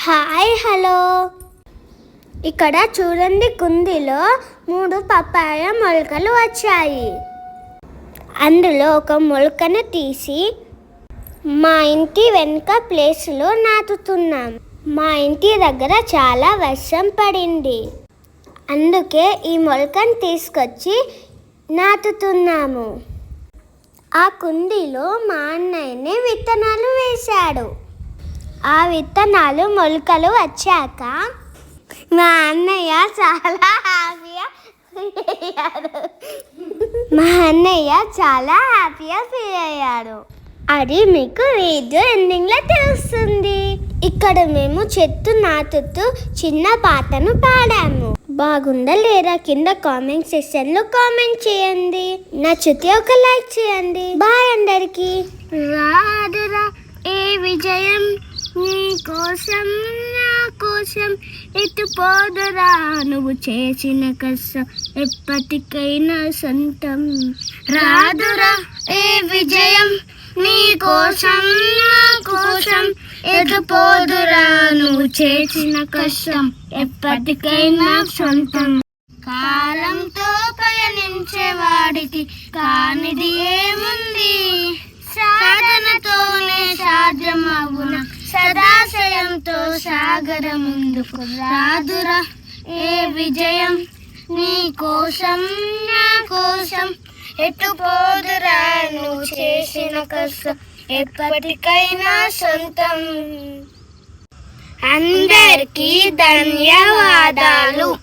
Hi hello. ఇక్కడ చూడండి కుందిలో మూడు పప్పాయ మొలకలు వచ్చాయి. అందులో ఒక మొలకను తీసి మా ఇంటి వెనుక ప్లేస్లో నాటుతున్నాం. మా ఇంటి దగ్గర చాలా వర్షం పడింది. అందుకే ఈ మొలకను తీసుకొచ్చి నాటుతున్నాము. ఆ కుండీలో మా అన్నయ్యనే విత్తనాలు వేశాడు. ఆ విత్తనాలు మొలకలు వచ్చాక మా అన్నయ్య చాలా హ్యాపీగా ఫీల్ అయ్యాడు మా అన్నయ్య చాలా హ్యాపీగా ఫీల్ అయ్యాడు అది మీకు వీడియో ఎండింగ్లో తెలుస్తుంది. ఇక్కడ మేము చెట్టు నాటుతూ చిన్న పాటను పాడాము. బాగుందా లేదా కింద కామెంట్ సెక్షన్లో కామెంట్ చేయండి. నచ్చితే ఒక లైక్ చేయండి. బాయ్ అందరికి. రాదురా కోసం నా కోసం ఎటు పోదురా? నువ్వు చేసిన కష్టం ఎప్పటికైనా సొంతం. రాదురా ఏ విజయం? నీ కోసం నా కోసం ఎటు పోదురా? నువ్వు చేసిన కష్టం ఎప్పటికైనా సొంతం. కాలంతో పయనించే వాడికి కానిది ఏముంది? సదాశయంతో సాగర ముందుకు రాదురా ఏ విజయం? నీ కోసం నా కోసం ఎటు పోదురా? నువ్వు చేసిన కష్టం ఎప్పటికైనా సొంతం. అందరికీ ధన్యవాదాలు.